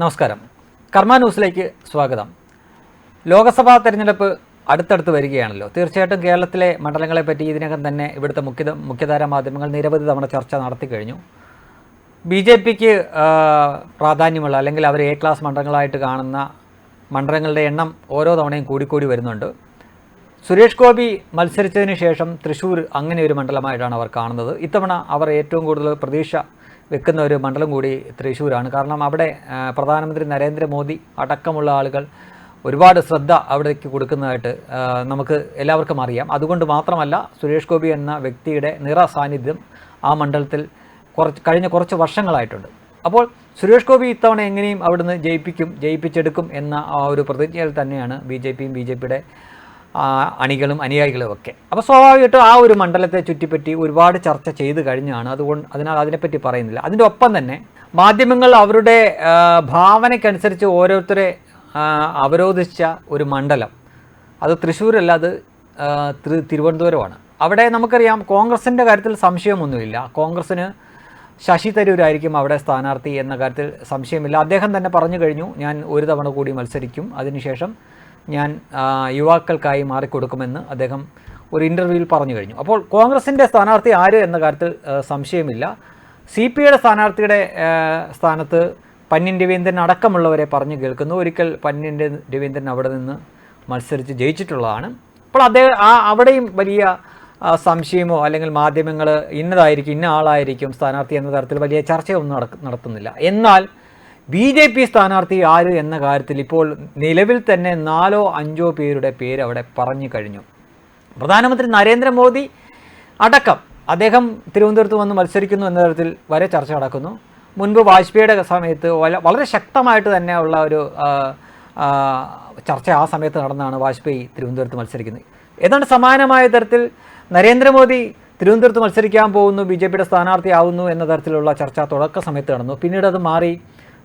നമസ്കാരം. കർമ്മ ന്യൂസിലേക്ക് സ്വാഗതം. ലോക്സഭാ തെരഞ്ഞെടുപ്പ് അടുത്തടുത്ത് വരികയാണല്ലോ. തീർച്ചയായിട്ടും കേരളത്തിലെ മണ്ഡലങ്ങളെ പറ്റി ഇതിനകം തന്നെ ഇവിടുത്തെ മുഖ്യ മുഖ്യധാര മാധ്യമങ്ങൾ നിരവധി തവണ ചർച്ച നടത്തി കഴിഞ്ഞു. ബി ജെ പിക്ക് പ്രാധാന്യമുള്ള അല്ലെങ്കിൽ അവർ എ ക്ലാസ് മണ്ഡലങ്ങളായിട്ട് കാണുന്ന മണ്ഡലങ്ങളുടെ എണ്ണം ഓരോ തവണയും കൂടിക്കൂടി വരുന്നുണ്ട്. സുരേഷ് ഗോപി മത്സരിച്ചതിന് ശേഷം തൃശ്ശൂർ അങ്ങനെ ഒരു മണ്ഡലമായിട്ടാണ് അവർ കാണുന്നത്. ഇത്തവണ അവർ ഏറ്റവും കൂടുതൽ പ്രതീക്ഷ വെക്കുന്ന ഒരു മണ്ഡലം കൂടി തൃശ്ശൂരാണ്. കാരണം അവിടെ പ്രധാനമന്ത്രി നരേന്ദ്രമോദി അടക്കമുള്ള ആളുകൾ ഒരുപാട് ശ്രദ്ധ അവിടേക്ക് കൊടുക്കുന്നതായിട്ട് നമുക്ക് എല്ലാവർക്കും അറിയാം. അതുകൊണ്ട് മാത്രമല്ല സുരേഷ് ഗോപി എന്ന വ്യക്തിയുടെ നിറ സാന്നിധ്യം ആ മണ്ഡലത്തിൽ കുറച്ച് കഴിഞ്ഞ കുറച്ച് വർഷങ്ങളായിട്ടുണ്ട്. അപ്പോൾ സുരേഷ് ഗോപി ഇത്തവണ എങ്ങനെയും അവിടുന്ന് ജയിപ്പിക്കും ജയിപ്പിച്ചെടുക്കും എന്ന ആ ഒരു പ്രതിജ്ഞയിൽ തന്നെയാണ് ബി ജെ പിയും ബി ജെ പിയുടെ അണികളും അനുയായികളും ഒക്കെ. അപ്പോൾ സ്വാഭാവികമായിട്ടും ആ ഒരു മണ്ഡലത്തെ ചുറ്റിപ്പറ്റി ഒരുപാട് ചർച്ച ചെയ്ത് കഴിഞ്ഞാണ്. അതുകൊണ്ട് അതിനാൽ അതിനെപ്പറ്റി പറയുന്നില്ല. അതിന്റെ ഒപ്പം തന്നെ മാധ്യമങ്ങൾ അവരുടെ ഭാവനയ്ക്കനുസരിച്ച് ഓരോരുത്തരെ അവരോധിച്ച ഒരു മണ്ഡലം. അത് തൃശ്ശൂരല്ല അത് തിരുവനന്തപുരമാണ്. അവിടെ നമുക്കറിയാം കോൺഗ്രസിന്റെ കാര്യത്തിൽ സംശയമൊന്നുമില്ല. കോൺഗ്രസ്സിന് ശശി തരൂരായിരിക്കും അവിടെ സ്ഥാനാർത്ഥി എന്ന കാര്യത്തിൽ സംശയമില്ല. അദ്ദേഹം തന്നെ പറഞ്ഞു കഴിഞ്ഞു ഞാൻ ഒരു തവണ കൂടി മത്സരിക്കും. അതിനുശേഷം ഞാൻ യുവാക്കൾക്കായി മാറിക്കൊടുക്കുമെന്ന് അദ്ദേഹം ഒരു ഇന്റർവ്യൂവിൽ പറഞ്ഞു കഴിഞ്ഞു. അപ്പോൾ കോൺഗ്രസിന്റെ സ്ഥാനാർത്ഥി ആര് എന്ന കാര്യത്തിൽ സംശയമില്ല. സി പി ഐയുടെ സ്ഥാനാർത്ഥിയുടെ സ്ഥാനത്ത് പന്നിൻ രവീന്ദ്രൻ അടക്കമുള്ളവരെ പറഞ്ഞു കേൾക്കുന്നു. ഒരിക്കൽ പന്നിൻ രവീന്ദ്രൻ അവിടെ നിന്ന് മത്സരിച്ച് ജയിച്ചിട്ടുള്ളതാണ്. അപ്പോൾ അദ്ദേഹം ആ അവിടെയും വലിയ സംശയമോ അല്ലെങ്കിൽ മാധ്യമങ്ങൾ ഇന്നതായിരിക്കും ഇന്ന ആളായിരിക്കും സ്ഥാനാർത്ഥി എന്ന തരത്തിൽ വലിയ ചർച്ചയൊന്നും നടക്കുന്നില്ല എന്നാൽ ബി ജെ പി സ്ഥാനാർത്ഥി ആര് എന്ന കാര്യത്തിൽ ഇപ്പോൾ നിലവിൽ തന്നെ നാലോ അഞ്ചോ പേരുടെ പേര് അവിടെ പറഞ്ഞു കഴിഞ്ഞു. പ്രധാനമന്ത്രി നരേന്ദ്രമോദി അടക്കം അദ്ദേഹം തിരുവനന്തപുരത്ത് വന്ന് മത്സരിക്കുന്നു എന്ന തരത്തിൽ വരെ ചർച്ച നടക്കുന്നു. മുൻപ് വാജ്പേയിയുടെ സമയത്ത് വളരെ ശക്തമായിട്ട് തന്നെ ഉള്ള ഒരു ചർച്ച ആ സമയത്ത് നടന്നാണ് വാജ്പേയി തിരുവനന്തപുരത്ത് മത്സരിക്കുന്നത്. ഏതാണ്ട് സമാനമായ തരത്തിൽ നരേന്ദ്രമോദി തിരുവനന്തപുരത്ത് മത്സരിക്കാൻ പോകുന്നു ബി ജെ പിയുടെ സ്ഥാനാർത്ഥിയാവുന്നു എന്ന തരത്തിലുള്ള ചർച്ച തുടക്ക സമയത്ത് നടന്നു. പിന്നീട് അത് മാറി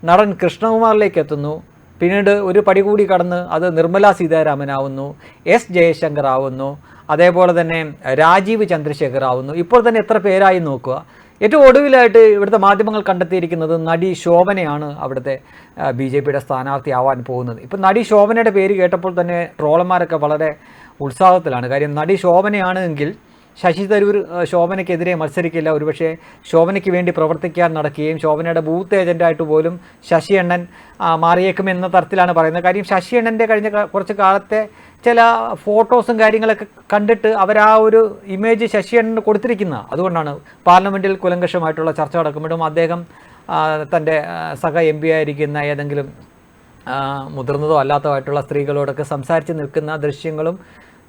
നടൻ കൃഷ്ണകുമാറിലേക്ക് എത്തുന്നു. പിന്നീട് ഒരു പടി കൂടി കടന്ന് അത് നിർമ്മല സീതാരാമനാവുന്നു എസ് ജയശങ്കർ ആവുന്നു. അതേപോലെ തന്നെ രാജീവ് ചന്ദ്രശേഖർ ആവുന്നു. ഇപ്പോൾ തന്നെ എത്ര പേരായി നോക്കുക. ഏറ്റവും ഒടുവിലായിട്ട് ഇവിടുത്തെ മാധ്യമങ്ങൾ കണ്ടെത്തിയിരിക്കുന്നത് നടി ശോഭനയാണ് അവിടുത്തെ ബി ജെ പിയുടെ സ്ഥാനാർത്ഥി ആവാൻ പോകുന്നത്. ഇപ്പം നടി ശോഭനയുടെ പേര് കേട്ടപ്പോൾ തന്നെ ട്രോളന്മാരൊക്കെ വളരെ ഉത്സാഹത്തിലാണ്. കാര്യം നടി ശോഭനയാണ് എങ്കിൽ ശശി തരൂർ ശോഭനയ്ക്കെതിരെ മത്സരിക്കില്ല. ഒരുപക്ഷെ ശോഭനയ്ക്ക് വേണ്ടി പ്രവർത്തിക്കാൻ നടക്കുകയും ശോഭനയുടെ ബൂത്ത് ഏജന്റായിട്ട് പോലും ശശി അണ്ണൻ മാറിയേക്കുമെന്ന തരത്തിലാണ് പറയുന്നത്. കാര്യം ശശി എണ്ണന്റെ കഴിഞ്ഞ കുറച്ച് കാലത്തെ ചില ഫോട്ടോസും കാര്യങ്ങളൊക്കെ കണ്ടിട്ട് അവർ ആ ഒരു ഇമേജ് ശശി എണ്ണന് കൊടുത്തിരിക്കുന്ന അതുകൊണ്ടാണ് പാർലമെന്റിൽ കുലങ്കഷമായിട്ടുള്ള ചർച്ച നടക്കുമ്പോഴും അദ്ദേഹം തന്റെ സഹ എം പി ആയിരിക്കുന്ന ഏതെങ്കിലും മുതിർന്നതോ അല്ലാത്തതായിട്ടുള്ള സ്ത്രീകളോടൊക്കെ സംസാരിച്ച് നിൽക്കുന്ന ദൃശ്യങ്ങളും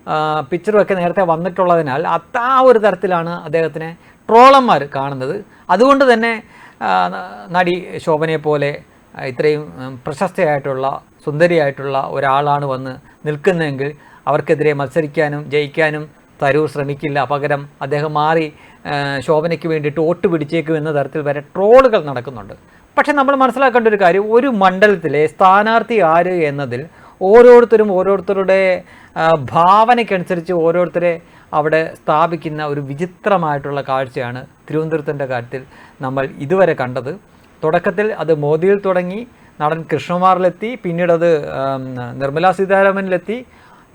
ആ, പിക്ചറും ഒക്കെ നേരത്തെ വന്നിട്ടുള്ളതിനാൽ അത്ത ആ ഒരു തരത്തിലാണ് അദ്ദേഹത്തിനെ ട്രോളന്മാർ കാണുന്നത്. അതുകൊണ്ട് തന്നെ നടി ശോഭനയെ പോലെ ഇത്രയും പ്രശസ്തയായിട്ടുള്ള സുന്ദരിയായിട്ടുള്ള ഒരാളാണ് വന്ന് നിൽക്കുന്നതെങ്കിൽ അവർക്കെതിരെ മത്സരിക്കാനും ജയിക്കാനും തരൂർ ശ്രമിക്കില്ല. പകരം അദ്ദേഹം മാറി ശോഭനയ്ക്ക് വേണ്ടിയിട്ട് വോട്ട് പിടിച്ചേക്കും എന്ന തരത്തിൽ വരെ ട്രോളുകൾ നടക്കുന്നുണ്ട്. പക്ഷേ നമ്മൾ മനസ്സിലാക്കേണ്ട ഒരു കാര്യം ഒരു മണ്ഡലത്തിലെ സ്ഥാനാർത്ഥി ആര് എന്നതിൽ ഓരോരുത്തരും ഓരോരുത്തരുടെ ഭാവനയ്ക്കനുസരിച്ച് ഓരോരുത്തരെ അവിടെ സ്ഥാപിക്കുന്ന ഒരു വിചിത്രമായിട്ടുള്ള കാഴ്ചയാണ് തിരുവനന്തപുരത്തിന്റെ കാര്യത്തിൽ നമ്മൾ ഇതുവരെ കണ്ടത്. തുടക്കത്തിൽ അത് മോദിയിൽ തുടങ്ങി നടൻ കൃഷ്ണകുമാറിലെത്തി പിന്നീട് അത് നിർമ്മലാ സീതാരാമനിലെത്തി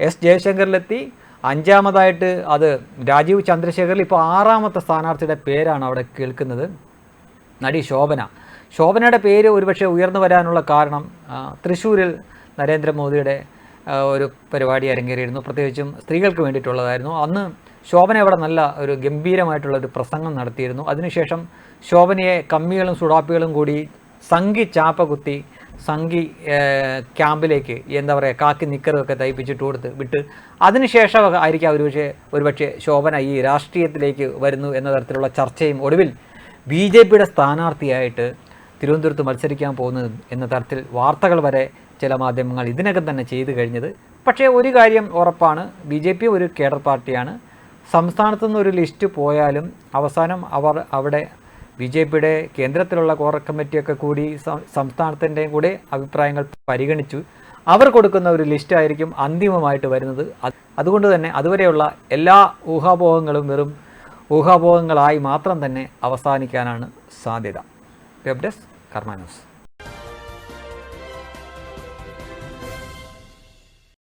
എസ് ജയശങ്കറിലെത്തി അഞ്ചാമതായിട്ട് അത് രാജീവ് ചന്ദ്രശേഖറിൽ ഇപ്പോൾ ആറാമത്തെ സ്ഥാനാർത്ഥിയുടെ പേരാണ് അവിടെ കേൾക്കുന്നത് നടി ശോഭന. ശോഭനയുടെ പേര് ഒരുപക്ഷെ ഉയർന്നു വരാനുള്ള കാരണം തൃശ്ശൂരിൽ നരേന്ദ്രമോദിയുടെ ഒരു പരിപാടി അരങ്ങേറിയിരുന്നു. പ്രത്യേകിച്ചും സ്ത്രീകൾക്ക് വേണ്ടിയിട്ടുള്ളതായിരുന്നു. അന്ന് ശോഭന അവിടെ നല്ല ഒരു ഗംഭീരമായിട്ടുള്ള ഒരു പ്രസംഗം നടത്തിയിരുന്നു. അതിനുശേഷം ശോഭനയെ കമ്മികളും സുഡാപ്പികളും കൂടി സംഘി ചാപ്പ കുത്തി സംഘി ക്യാമ്പിലേക്ക് എന്താ പറയുക കാക്കി നിക്കറൊക്കെ തയ്പ്പിച്ചിട്ട് കൊടുത്ത് വിട്ട് അതിനുശേഷം ആയിരിക്കാം ഒരുപക്ഷെ ഒരുപക്ഷെ ശോഭന ഈ രാഷ്ട്രീയത്തിലേക്ക് വരുന്നു എന്ന തരത്തിലുള്ള ചർച്ചയും ഒടുവിൽ ബി ജെ പിയുടെ സ്ഥാനാർത്ഥിയായിട്ട് തിരുവനന്തപുരത്ത് മത്സരിക്കാൻ പോകുന്നത് എന്ന തരത്തിൽ വാർത്തകൾ വരെ ചില മാധ്യമങ്ങൾ ഇതിനകം തന്നെ ചെയ്തു കഴിഞ്ഞത്. പക്ഷേ ഒരു കാര്യം ഉറപ്പാണ് ബി ജെ പി ഒരു കേഡർ പാർട്ടിയാണ്. സംസ്ഥാനത്തു നിന്നൊരു ലിസ്റ്റ് പോയാലും അവസാനം അവർ അവിടെ ബി ജെ പിയുടെ കേന്ദ്രത്തിലുള്ള കോർ കമ്മിറ്റിയൊക്കെ കൂടി സംസ്ഥാനത്തിന്റെയും കൂടെ അഭിപ്രായങ്ങൾ പരിഗണിച്ചു. അവർ കൊടുക്കുന്ന ഒരു ലിസ്റ്റ് ആയിരിക്കും അന്തിമമായിട്ട് വരുന്നത്. അതുകൊണ്ട് തന്നെ അതുവരെയുള്ള എല്ലാ ഊഹാപോഹങ്ങളും വെറും ഊഹാപോഹങ്ങളായി മാത്രം തന്നെ അവസാനിക്കാനാണ് സാധ്യത. Web desk കർമാനോസ്